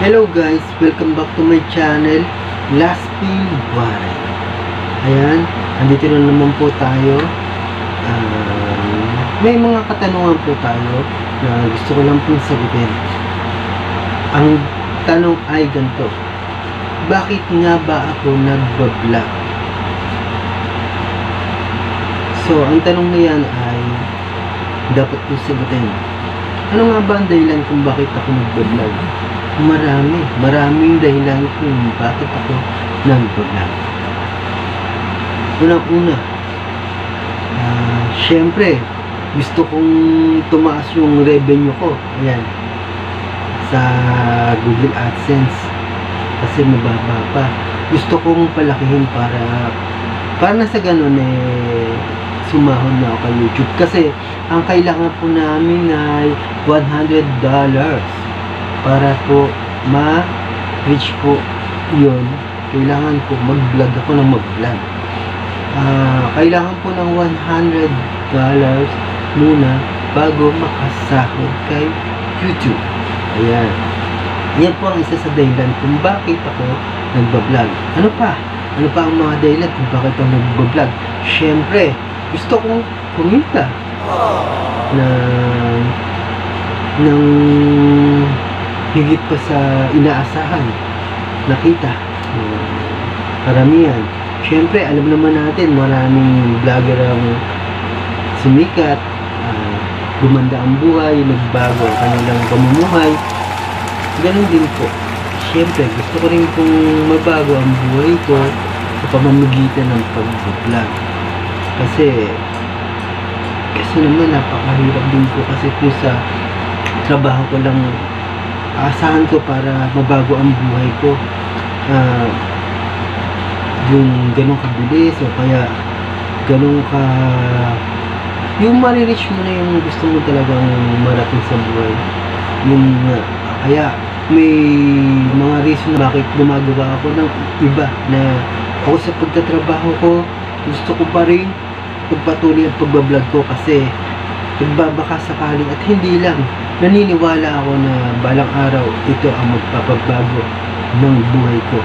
Hello guys, welcome back to my channel, Last Waray. Ayan, andito na naman po tayo. Um, may mga katanungan po tayo na gusto ko lang pong sagutin. Ang tanong ay ganito, bakit nga ba ako nagbablog? So, ang tanong na yan ay dapat po sagutin. Ano nga ba ang dahilan kung bakit ako nagbablog? Marami. Maraming dahilan kung bakit ako nagbablog. Unang-una, ah, syempre, gusto kong tumaas yung revenue ko. Ayan. Sa Google AdSense. Kasi mababa pa. Gusto kong palakihin para para na sa ganun eh sumahod na ako kay YouTube. Kasi ang kailangan po namin ay $100 para po ma-reach po yun. Kailangan po mag-vlog ako ng mag-vlog. Ah, kailangan po ng $100 muna bago makasahod kay YouTube. Ayan. Yan po ang isa sa dahilan kung bakit ako nagbablog. Ano pa? Ano pa ang mga dahilan kung bakit ako nagbablog? Siyempre, gusto kong kumita na ng higit pa sa inaasahan nakita ng karamihan. Siyempre, alam naman natin maraming vlogger ang sumikat, ah, gumanda ang buhay, nagbago ang kanilang pamumuhay. Ganon din po. Siyempre, gusto ko rin pong mabago ang buhay ko sa pamamagitan ng pag-vlog. Kasi, kasi naman napakahirap din po kasi po sa trabaho ko lang aasahan ko para mabago ang buhay ko. Ah, yung ganun kabilis o kaya ganun ka yung marireach mo na yung gusto mo talagang marating sa buhay. Yung ah, kaya may mga reason bakit gumagawa ako ng iba na ako sa pagtatrabaho ko gusto ko pa rin pagpatuloy ang pagbablog ko kasi nagbabaka sakali at hindi lang naniniwala ako na balang araw ito ang magpapabago ng buhay ko.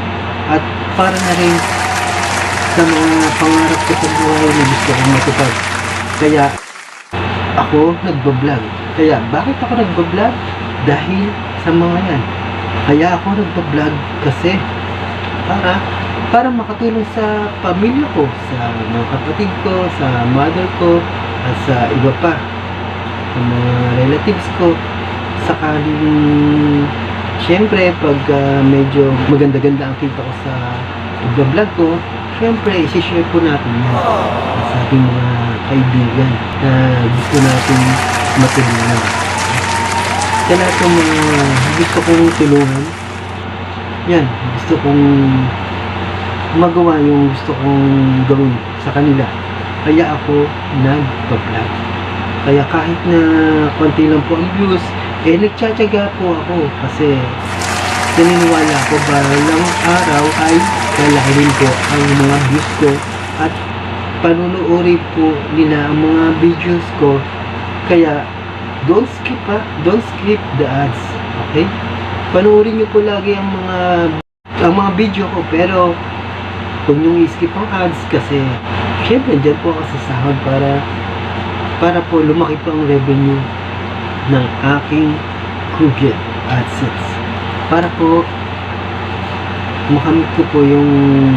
At para na rin sa mga pangarap ko sa buhay na gusto kong matupad. Kaya ako nagbablog. Kaya bakit ako nagbablog? dahil sa mga yan. Kaya ako nagbablog kasi para para makatulong sa pamilya ko, sa mga kapatid ko, sa mother ko, at sa iba pa, sa mga relatives ko. Sakaling, syempre, pag ah, medyo maganda-ganda ang kita ko sa vlog ko, syempre, isi-share po natin yan sa ating mga kaibigan na gusto natin matulungan. Sa lahat ng mga gusto kong tulungan, yan, gusto kong magawa yung gusto kong gawin sa kanila. Kaya ako nagpa-vlog. Kaya kahit na konti lang po ang views, eh nagtsatsaga po ako kasi naniniwala ako balang araw ay lalaki rin po ang mga views ko at panunuuri po nila ang mga videos ko. Kaya don't skip ha, don't skip the ads. Okay? Panoorin niyo po lagi ang mga ang mga video ko pero huwag niyong i-skip ang ads kasi syempre dyan po ako sa sahod para para po lumaki po ang revenue ng aking Google AdSense para po makamit ko po yung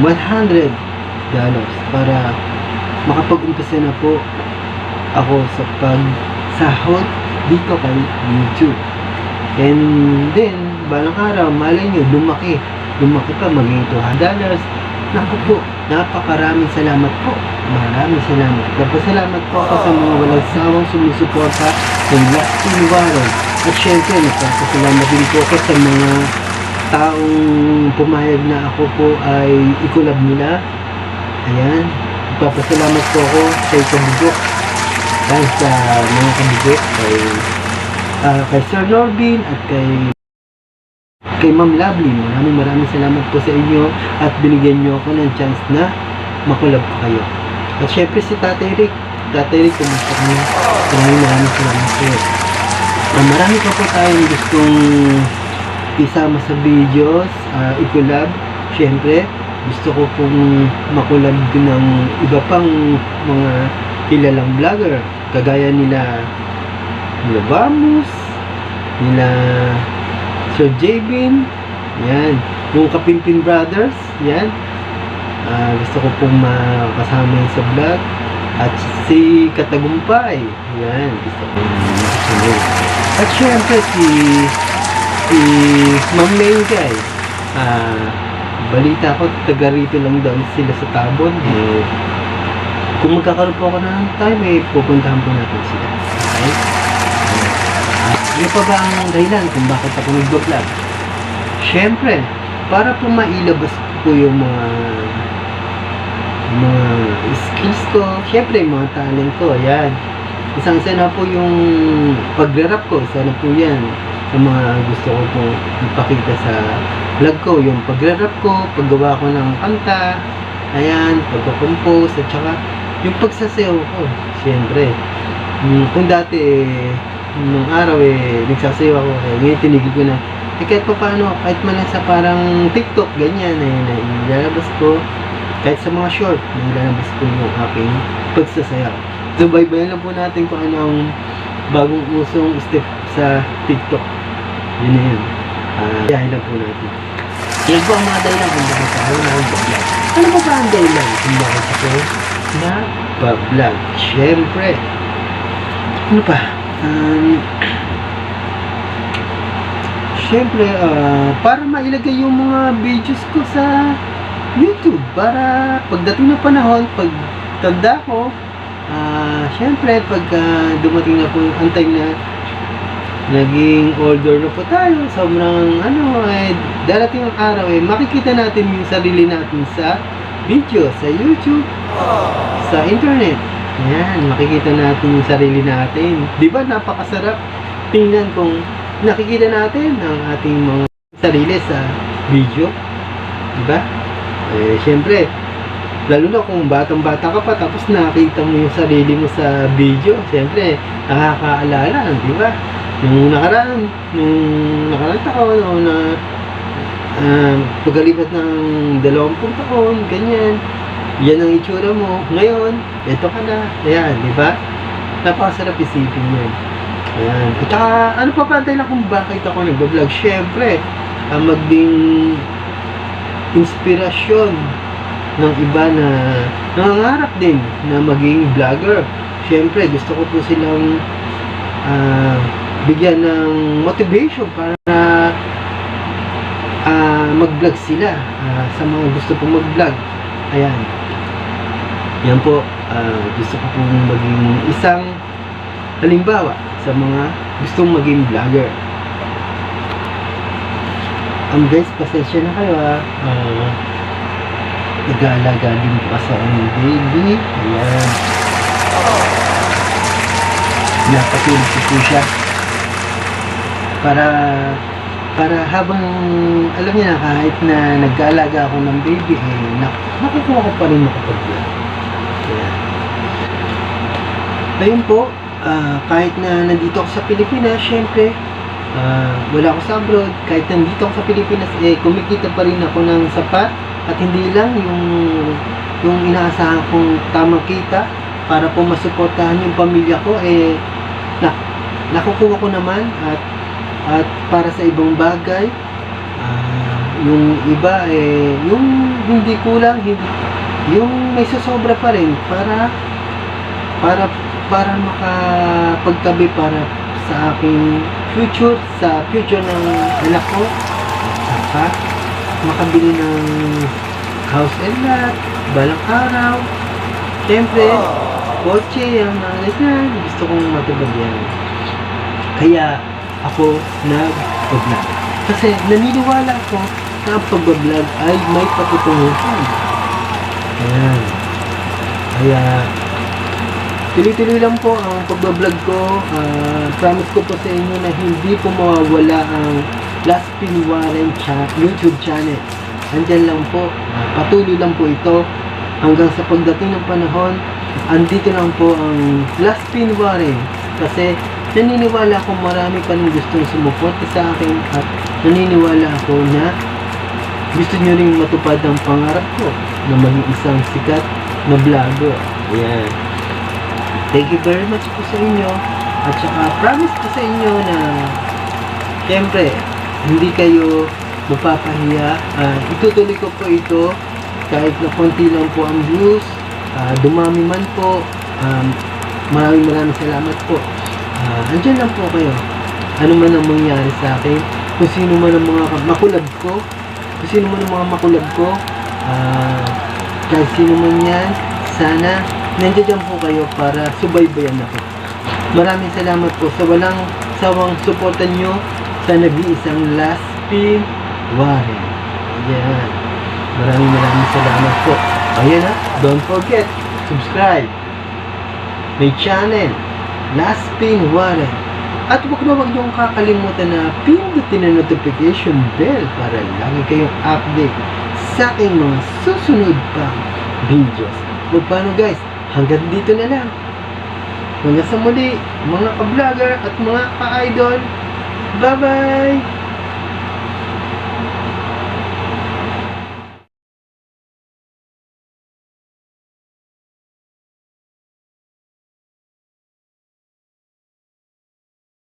100 dollars para makapag-umpisa na po ako sa pagsahod dito kay YouTube. And then balang araw malay nyo lumaki. Lumaki pa maging 200 dollars. Naku po, napakaraming salamat po. Maraming salamat. Nagpasalamat po ako sa mga walang sawang sumusuporta ng Last Waron. At syempre, nagpapasalamat din po ako sa mga taong pumayag na ako po ay ikulab nila. Ayan. Nagpapasalamat po ako kay Kabugok. Dahil sa mga kabugok kay, ah, kay Sir Norbin at kay kay Ma'am Lovely. Maraming maraming salamat po sa inyo at binigyan nyo ako ng chance na makulab ko kayo. At syempre si Tatay Rick. Tatay Rick, kumusta ka niyo? Maraming maraming salamat po. Uh, marami pa po tayong gustong isama sa videos, uh, i-collab. Siyempre, gusto ko pong makulab ng iba pang mga kilalang vlogger. Kagaya nila nila Vamos, nila Sir Jabin, yan. Yung Kapimpin Brothers, yan. Ah, gusto ko pong makasama yun sa vlog. At si Katagumpay, yan. Gusto ko yun. At syempre si si Ma'am Mengay. Ah, balita ko, taga rito lang daw sila sa Tabon. Eh, kung magkakaroon po ako ng time, eh, pupuntahan po natin sila. Okay? At ano pa ba ang dahilan kung bakit ako nag-vlog? Siyempre, para po mailabas ko yung mga mga skills ko, siyempre yung mga talent ko, yan. Isang isa na po yung pag-rap ko, isa na po yan sa mga gusto ko po ipakita sa vlog ko, yung pag-rap ko, paggawa ko ng kanta, ayan, pagko-compose, at saka yung pagsasayaw ko, siyempre. Mm, Kung dati, nung araw eh, nagsasayaw ako, eh, ngayon tinigil ko na, eh kahit pa paano, kahit man lang sa parang TikTok, ganyan, eh, na ilalabas ko, kahit sa mga short, nilalabas ko yung aking pagsasayaw. So, baybayan lang po natin kung anong bagong usong step sa TikTok. Yun na yun. Ah, yahin lang po natin. Yan po ang mga dahilan kung bakit ako nag-vlog. Ano ba ba ang dahilan kung bakit ako nag-vlog? Siyempre, ano pa? Um, Siyempre, ah, para mailagay yung mga videos ko sa YouTube. Para pagdating ng panahon, pag tanda ko, ah, siyempre, pag ah, dumating na po ang time na naging older na po tayo, sobrang ano, eh, darating ang araw, eh, makikita natin yung sarili natin sa video, sa YouTube, sa internet. Yan, makikita natin yung sarili natin. Di ba napakasarap tingnan kung nakikita natin ang ating mga sarili sa video. Di ba? Eh, syempre, lalo na kung batang-bata ka pa tapos nakita mo yung sarili mo sa video, syempre, nakakaalala, di ba? Nung nakaraan, nung nakaraan taon, o na uh, pagkalipat ng dalawampung taon, ganyan, yan ang itsura mo. Ngayon, eto ka na. Ayan, di ba? Napakasarap isipin yun. Ayan. At saka, ano pa ba lang kung bakit ako nag-vlog? Siyempre, ang maging inspirasyon ng iba na nangangarap din na maging vlogger. Siyempre, gusto ko po silang ah, bigyan ng motivation para ah, mag-vlog sila ah, sa mga gusto pong mag-vlog. Ayan. Yan po, ah, gusto ko pong maging isang halimbawa sa mga gustong maging vlogger. Um, guys, pasensya na kayo ha. Ah, nag-aalaga din po kasi ang baby. Ayan. Napatulog ko po siya. Para para habang alam niya na kahit na nag-aalaga ako ng baby eh nak nakukuha ko pa rin makapag-vlog. Ayan. Ayun po, ah, kahit na nandito ako sa Pilipinas, syempre, ah, wala ako sa abroad, kahit nandito ako sa Pilipinas, eh, kumikita pa rin ako ng sapat at hindi lang yung yung inaasahan kong tamang kita para po masuportahan yung pamilya ko, eh, na, nakukuha ko naman at at para sa ibang bagay, ah, yung iba, eh, yung hindi kulang, hindi, yung may susobra pa rin para para para makapagtabi para sa aking future, sa future ng anak ko, saka makabili ng house and lot, balang araw, syempre, kotse, yung mga ganyan, gusto kong matubad yan. Kaya, ako nag-vlog. Kasi naniniwala ako na pag-vlog ay may patutunguhan. Ayan. Kaya, tuloy-tuloy lang po ang pag-vlog ko. Ah, promise ko po sa inyo na hindi po mawawala ang Last Pin Warren cha- YouTube channel. Andyan lang po. Patuloy lang po ito hanggang sa pagdating ng panahon. Andito lang po ang Last Pin Warren. Kasi naniniwala ako marami pa rin gustong sumuporta sa akin at naniniwala ako na gusto nyo rin matupad ang pangarap ko na maging isang sikat na vlogger. Ayan. Thank you very much po sa inyo. At saka promise ko sa inyo na Siyempre, hindi kayo mapapahiya. Ah, itutuloy ko po ito kahit na konti lang po ang views. ah, dumami man po. Um, maraming maraming salamat po. Ah, andyan lang po kayo. Ano man ang mangyari sa akin. Kung sino man ang mga makulab ko. Kung sino man ang mga makulab ko. ah, kahit sino man yan. Sana nandiyan po kayo para subaybayan ako. Maraming salamat po sa walang sawang suporta nyo sa nag-iisang Last Pin Warren. Ayan. Maraming maraming salamat po. Ayan ha, don't forget, subscribe. May channel, Last Pin Warren. At huwag na huwag niyong kakalimutan na pindutin ang notification bell para lagi kayong update sa aking mga susunod pang videos. Huwag paano guys, hanggang dito na lang. Hanggang sa muli, mga ka-vlogger at mga ka-idol. Bye-bye!